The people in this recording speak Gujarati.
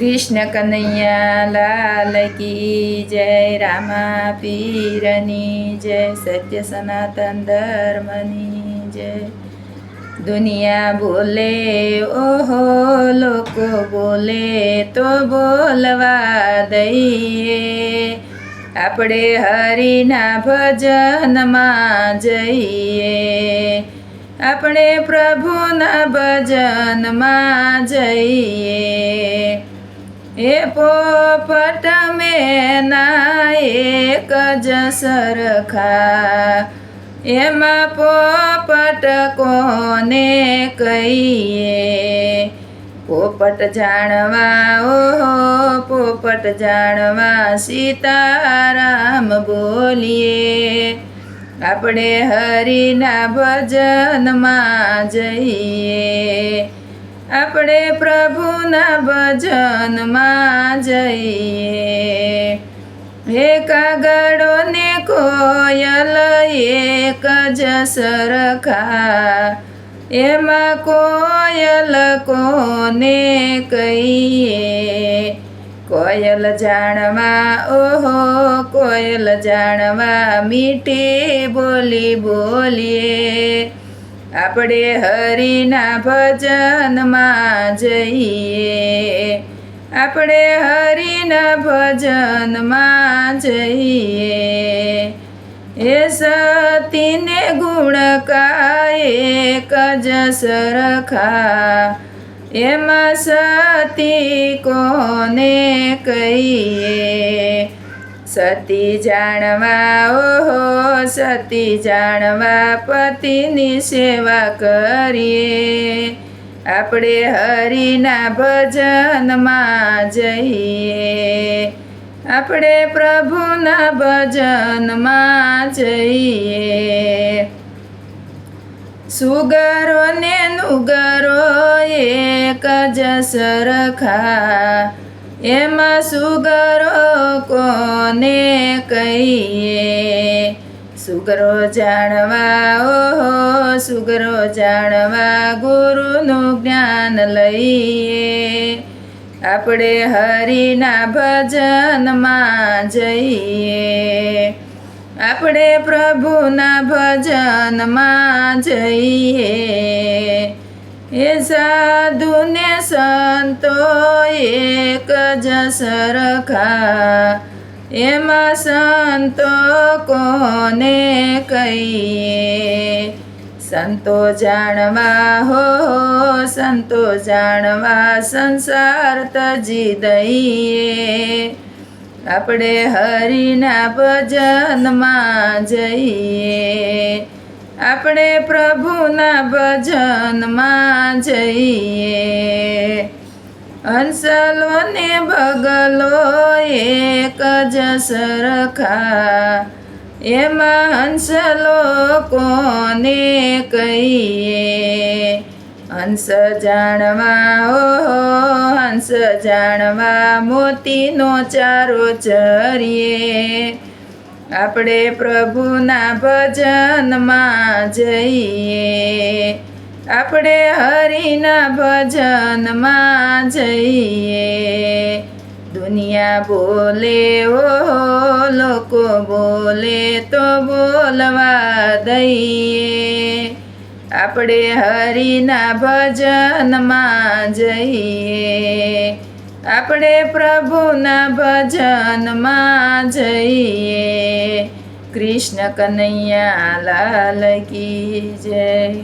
કૃષ્ણ કનૈયા લાલ જય, રામા પીરની જય, સત્ય સનાતન ધર્મની જય. દુનિયા બોલે, ઓહો, લોકો બોલે, તો બોલવા દઈએ. આપણે હરિના ભજનમાં જઈએ. આપણે પ્રભુના ભજનમાં જઈએ. એ પોપટ મેના એક જ સરખા. એમાં પોપટ કોને કહીએ? પોપટ જાણવા ઓહો, પોપટ જાણવા સીતારામ બોલીએ. આપણે હરિના ભજનમાં જઈએ. આપણે પ્રભુના ભજનમાં જઈએ. હે કાગડો ને કોયલ એક જ સરખા. એમાં કોયલ કોને કહીએ. કોયલ જાણવા, ઓહો, કોયલ જાણવા, મીઠી બોલી બોલીએ. આપણે હરિના ભજનમાં જઈએ. આપણે હરિના ભજનમાં જઈએ. એ સતીને ગુણ કજ સરખા. એમાં સતી કોને કહીએ? સતી જાણવા, ઓહો, સતી જાણવા, પતિની સેવા કરીએ. આપણે હરિના ભજનમાં જઈએ. આપણે પ્રભુના ભજનમાં જઈએ. સુગરો ને નુગરો એક જ સરખા એમાં સુગરો કોને કહીએ? સુગરો જાણવા, ઓહો, સુગરો જાણવા ગુરુનું જ્ઞાન લઈએ. આપણે હરિના ભજનમાં જઈએ. આપણે પ્રભુના ભજનમાં જઈએ. એ સાધુને સંતો એક જ સરખા. એમાં સંતો કોને કહીએ? સંતો જાણવા હો, સંતો જાણવા સંસાર તજી દઈએ. આપણે હરિના ભજનમાં જઈએ. આપણે પ્રભુના ભજનમાં જઈએ. હંસલો ને બગલો એક જ સરખા. એમાં હંસલો કોને કહીએ? હંસ જાણવા, ઓહો, હંસ જાણવા મોતીનો ચારો ચરીએ. આપણે પ્રભુના ભજનમાં જઈએ. આપણે હરિના ભજનમાં જઈએ. દુનિયા બોલે, ઓહો, લોકો બોલે, તો બોલવા દઈએ. આપણે હરિના ભજનમાં જઈએ. આપણે પ્રભુના ભજનમાં જઈએ. કૃષ્ણ કનૈયા લાલ કી જય.